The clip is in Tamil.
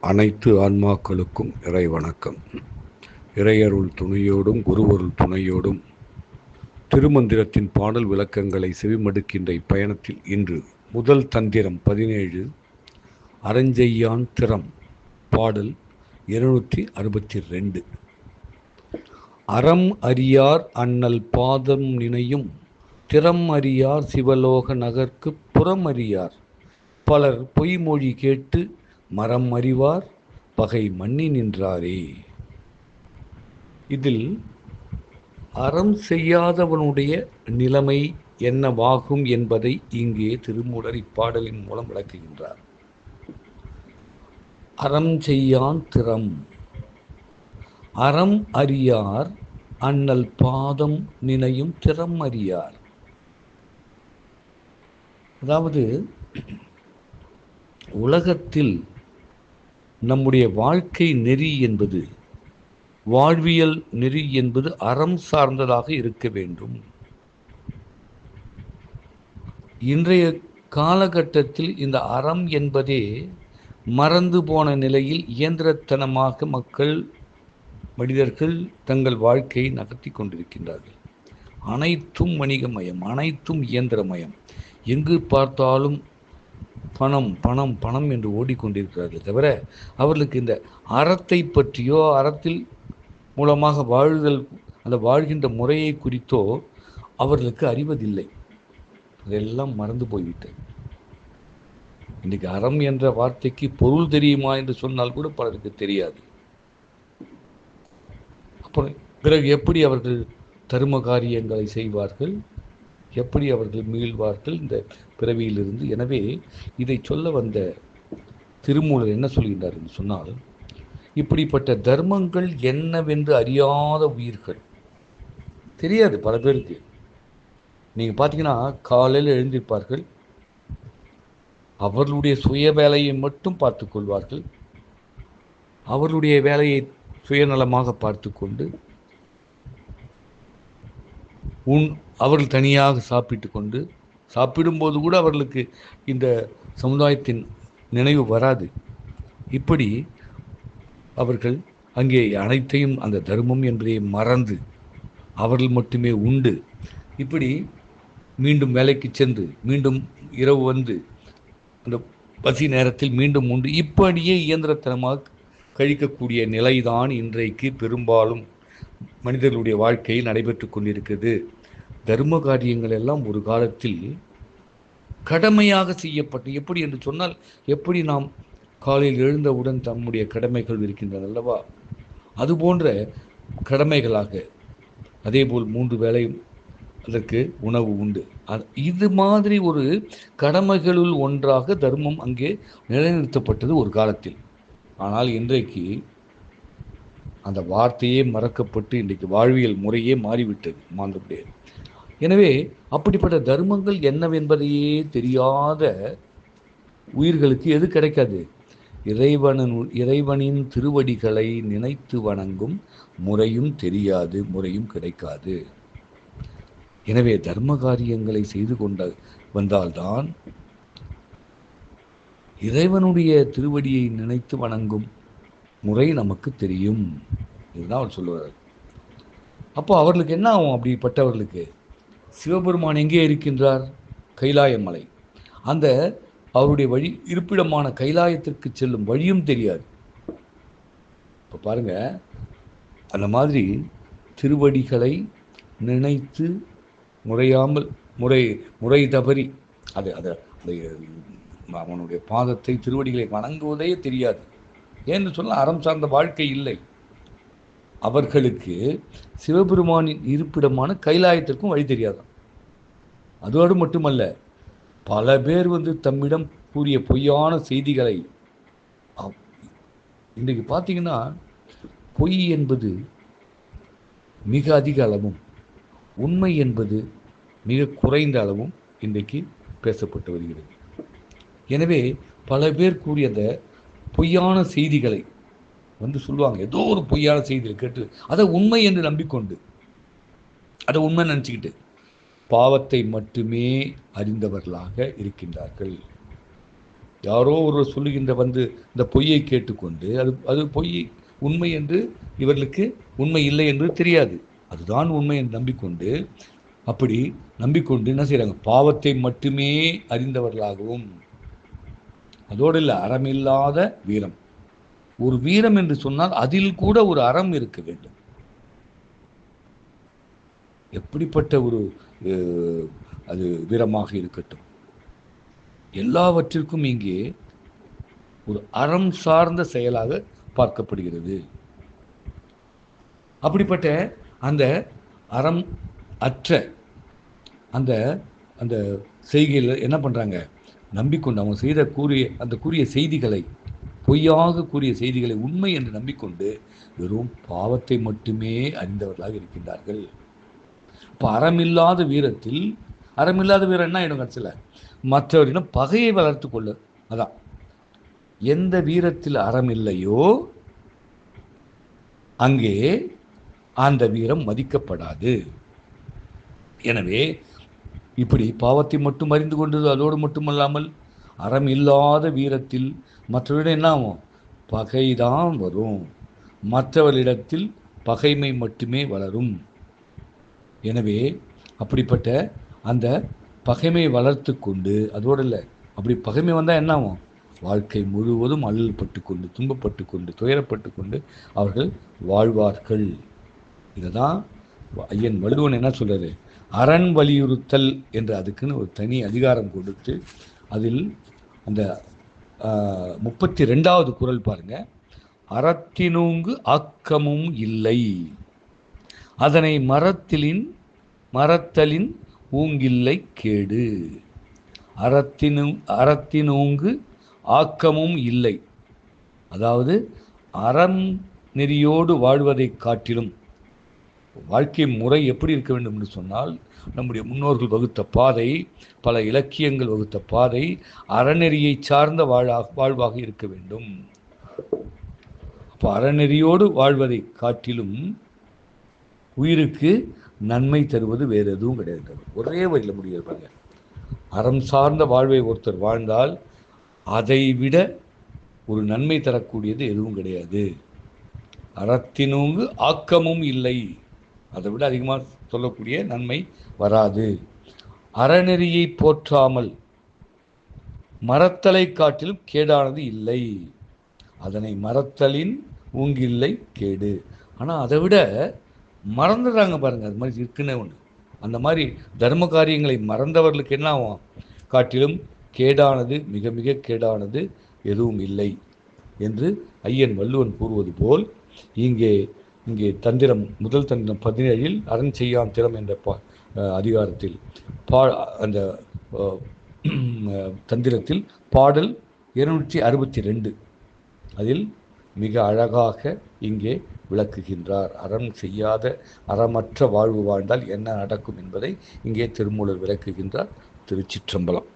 அனைத்து ஆன்மாக்களுக்கும் இறை வணக்கம் இறையருள் துணையோடும் குருவருள் துணையோடும் திருமந்திரத்தின் பாடல் விளக்கங்களை செவிமடுக்கின்ற இப்பயணத்தில் இன்று முதல் தந்திரம் பதினேழு அரஞ்செய்யான் திறம் பாடல் இருநூற்றி அறுபத்தி ரெண்டு அறம் அறியார் அண்ணல் பாதம் நினையும் திறம் அறியார் சிவலோக நகர்க்கு புறம் அறியார். பலர் பொய்மொழி கேட்டு மரம் அறிவார் பகை மன்னி நின்றாரே. இதில் அறம் செய்யாதவனுடைய நிலைமை என்னவாகும் என்பதை இங்கே திருமூலர் இப்பாடலின் மூலம் விளக்குகின்றார். அறம் செய்யான் திறம். அறம் அறியார் அண்ணல் பாதம் நினையும் திறம் அறியார். அதாவது உலகத்தில் நம்முடைய வாழ்க்கை நெறி என்பது வாழ்வியல் நெறி என்பது அறம் சார்ந்ததாக இருக்க வேண்டும். இன்றைய காலகட்டத்தில் இந்த அறம் என்பதே மறந்து போன நிலையில் இயந்திரத்தனமாக மக்கள் மனிதர்கள் தங்கள் வாழ்க்கையை நகர்த்தி கொண்டிருக்கின்றார்கள். அனைத்தும் வணிகமயம் அனைத்தும் இயந்திரமயம். எங்கு பார்த்தாலும் பணம் பணம் பணம் என்று ஓடிக்கொண்டிருக்கிறார்கள் தவிர அவர்களுக்கு இந்த அறத்தை பற்றியோ அறத்தில் மூலமாக வாழுதல் அந்த வாழ்கின்ற முறையை குறித்தோ அவர்களுக்கு அறிவதில்லை. அதெல்லாம் மறந்து போய்விட்டது. இன்றைக்கு அறம் என்ற வார்த்தைக்கு பொருள் தெரியுமா என்று சொன்னால் கூட பலருக்கு தெரியாது. அப்புறம் பிறகு எப்படி அவர்கள் தர்ம காரியங்களை செய்வார்கள்? எப்படி அவர்கள் மீள்வார்கள் இந்த பிறவியிலிருந்து? எனவே இதை சொல்ல வந்த திருமூலர் என்ன சொல்கின்றார் என்று சொன்னால் இப்படிப்பட்ட தர்மங்கள் என்னவென்று அறியாத உயிர்கள். தெரியாது பல பேருக்கு. நீங்கள் பார்த்தீங்கன்னா காலையில் எழுந்திருப்பார்கள். அவர்களுடைய சுய வேலையை மட்டும் பார்த்து கொள்வார்கள். அவர்களுடைய வேலையை சுயநலமாக பார்த்து கொண்டு உன் அவர்கள் தனியாக சாப்பிட்டு கொண்டு சாப்பிடும்போது கூட அவர்களுக்கு இந்த சமுதாயத்தின் நினைவு வராது. இப்படி அவர்கள் அங்கே அனைத்தையும் அந்த தர்மம் என்பதை மறந்து அவர்கள் மட்டுமே உண்டு. இப்படி மீண்டும் வேலைக்கு சென்று மீண்டும் இரவு வந்து அந்த பசி நேரத்தில் மீண்டும் உண்டு. இப்படியே இயந்திரத்தனமாக கழிக்கக்கூடிய நிலைதான் இன்றைக்கு பெரும்பாலும் மனிதர்களுடைய வாழ்க்கையில் நடைபெற்று கொண்டிருக்கிறது. தர்ம காரியங்கள் எல்லாம் ஒரு காலத்தில் கடமையாக செய்யப்பட்டு எப்படி என்று சொன்னால் எப்படி நாம் காலையில் எழுந்தவுடன் தம்முடைய கடமைகள் இருக்கின்றன அல்லவா? அதுபோன்ற கடமைகளாக அதேபோல் மூன்று வேளையும் அதற்கு உணவு உண்டு. இது மாதிரி ஒரு கடமைகளுள் ஒன்றாக தர்மம் அங்கே நிலைநிறுத்தப்பட்டது ஒரு காலத்தில். ஆனால் இன்றைக்கு அந்த வார்த்தையே மறக்கப்பட்டு இன்றைக்கு வாழ்வியல் முறையே மாறிவிட்டது மாந்தபடியே எனவே அப்படிப்பட்ட தர்மங்கள் என்னவென்பதையே தெரியாத உயிர்களுக்கு எது கிடைக்காது? இறைவனின் இறைவனின் திருவடிகளை நினைத்து வணங்கும் முறையும் தெரியாது முறையும் கிடைக்காது. எனவே தர்ம காரியங்களை செய்து கொண்ட வந்தால்தான் இறைவனுடைய திருவடியை நினைத்து வணங்கும் முறை நமக்கு தெரியும். இதுதான் அவர் சொல்லுவார். அப்போ அவர்களுக்கு என்ன ஆகும்? அப்படிப்பட்டவர்களுக்கு சிவபெருமான் எங்கே இருக்கின்றார்? கைலாய மலை. அந்த அவருடைய வழி இருப்பிடமான கைலாயத்திற்கு செல்லும் வழியும் தெரியாது. இப்போ பாருங்க அந்த மாதிரி திருவடிகளை நினைத்து முறையாமல் முறை முறை தவறி அது அதை அவனுடைய பாதத்தை திருவடிகளை வணங்குவதே தெரியாது. ஏன்னு சொன்னால் அறம் சார்ந்த வாழ்க்கை இல்லை. அவர்களுக்கு சிவபெருமானின் இருப்பிடமான கைலாயத்திற்கும் வழி தெரியாதான். அதோடு மட்டுமல்ல பல பேர் வந்து தம்மிடம் கூறிய பொய்யான செய்திகளை இன்றைக்கு பார்த்தீங்கன்னா பொய் என்பது மிக அதிக அளவும் உண்மை என்பது மிக குறைந்த அளவும் இன்றைக்கு பேசப்பட்டு வருகிறது. எனவே பல பேர் கூறிய அந்த பொய்யான செய்திகளை வந்து சொல்லுவாங்க. ஏதோ ஒரு பொய்யான செய்தியை கேட்டு அதை உண்மை என்று நம்பிக்கொண்டு அதை உண்மை நினச்சிக்கிட்டு பாவத்தை மட்டுமே அறிந்தவர்களாக இருக்கின்றார்கள். யாரோ ஒருவர் சொல்லுகின்ற வந்து இந்த பொய்யை கேட்டுக்கொண்டு அது அது பொய் உண்மை என்று இவர்களுக்கு உண்மை இல்லை என்று தெரியாது. அதுதான் உண்மை என்று நம்பிக்கொண்டு அப்படி நம்பிக்கொண்டு என்ன செய்கிறாங்க பாவத்தை மட்டுமே அறிந்தவர்களாகவும் அதோடு இல்லை அறமில்லாத வீரம். ஒரு வீரம் என்று சொன்னால் அதில் கூட ஒரு அறம் இருக்க வேண்டும். எப்படிப்பட்ட ஒரு அது வீரமாக இருக்கட்டும். எல்லாவற்றிற்கும் இங்கே ஒரு அறம் சார்ந்த செயலாக பார்க்கப்படுகிறது. அப்படிப்பட்ட அந்த அறம் அற்ற அந்த அந்த செய்கையில் என்ன பண்ணுறாங்க நம்பிக்கொண்டு அவங்க செய்த கூறிய அந்த கூறிய செய்திகளை பொய்யாக கூறிய செய்திகளை உண்மை என்று நம்பிக்கொண்டு வெறும் பாவத்தை மட்டுமே அறிந்தவர்களாக இருக்கின்றார்கள். இப்போ அறமில்லாத வீரத்தில் அறமில்லாத வீரம் என்ன ஆயிடும் கடைசியில்? மற்றவரிடம் பகையை வளர்த்து கொள்ள. அதான். எந்த வீரத்தில் அறம் இல்லையோ அங்கே அந்த வீரம் மதிக்கப்படாது. எனவே இப்படி பாவத்தை மட்டும் அறிந்து கொண்டது அதோடு மட்டுமல்லாமல் அறம் இல்லாத வீரத்தில் மற்றவரிடம் என்ன ஆகும்? பகைதான் வரும். மற்றவரிடத்தில் பகைமை மட்டுமே வளரும். எனவே அப்படிப்பட்ட அந்த பகைமையை வளர்த்து கொண்டு அதோடு இல்லை அப்படி பகைமை வந்தால் என்ன ஆகும்? வாழ்க்கை முழுவதும் அல்லல்பட்டு கொண்டு துன்பப்பட்டு கொண்டு துயரப்பட்டு கொண்டு அவர்கள் வாழ்வார்கள். இதை தான் ஐயன் வள்ளுவன் என்ன சொல்றாரு? அரண் வலியுறுத்தல் என்று அதுக்குன்னு ஒரு தனி அதிகாரம் கொடுத்து அதில் அந்த முப்பத்தி ரெண்டாவது குரல் பாருங்க. அறத்தினூங்கு ஆக்கமும் இல்லை. அதனை மரத்திலின் மரத்தலின் ஊங்கில்லை கேடு. அறத்தினு அறத்தினூங்கு ஆக்கமும் இல்லை. அதாவது அறம் நெறியோடு வாழ்வதைக் காட்டிலும் வாழ்க்கை முறை எப்படி இருக்க வேண்டும் என்று சொன்னால் நம்முடைய முன்னோர்கள் வகுத்த பாதை பல இலக்கியங்கள் வகுத்த பாதை அறநெறியை சார்ந்த வாழாக வாழ்வாக இருக்க வேண்டும். அப்போ அறநெறியோடு வாழ்வதை காட்டிலும் உயிருக்கு நன்மை தருவது வேறு எதுவும் கிடையாது. ஒரே வழியில் முடியிருப்பாங்க அறம் சார்ந்த வாழ்வை ஒருத்தர் வாழ்ந்தால் அதை விட ஒரு நன்மை தரக்கூடியது எதுவும் கிடையாது. அறத்தினோங்கு ஆக்கமும் இல்லை. அதை விட அதிகமாக சொல்லக்கூடிய நன்மை வராது. அறநெறியை போற்றாமல் மரத்தலை காட்டிலும் கேடானது இல்லை. அதனை மரத்தலின் ஊங்கில்லை கேடு. ஆனால் அதை விட மறந்துடுறாங்க பாருங்க. அது மாதிரி இருக்குன்னு ஒன்று அந்த மாதிரி தர்ம காரியங்களை மறந்தவர்களுக்கு என்ன ஆகும்? காட்டிலும் கேடானது மிக மிக கேடானது எதுவும் இல்லை என்று ஐயன் வள்ளுவன் கூறுவது போல் இங்கே இங்கே தந்திரம் முதல் தந்திரம் பதினேழில் அரண் செய்யான் திறம் என்ற பா அதிகாரத்தில் பா அந்த தந்திரத்தில் பாடல் இருநூற்றி அறுபத்தி ரெண்டு. அதில் மிக அழகாக இங்கே விளக்குகின்றார். அறம் செய்யாத அறமற்ற வாழ்வு வாழ்ந்தால் என்ன நடக்கும் என்பதை இங்கே திருமூலர் விளக்குகின்றார். திருச்சிற்றம்பலம்.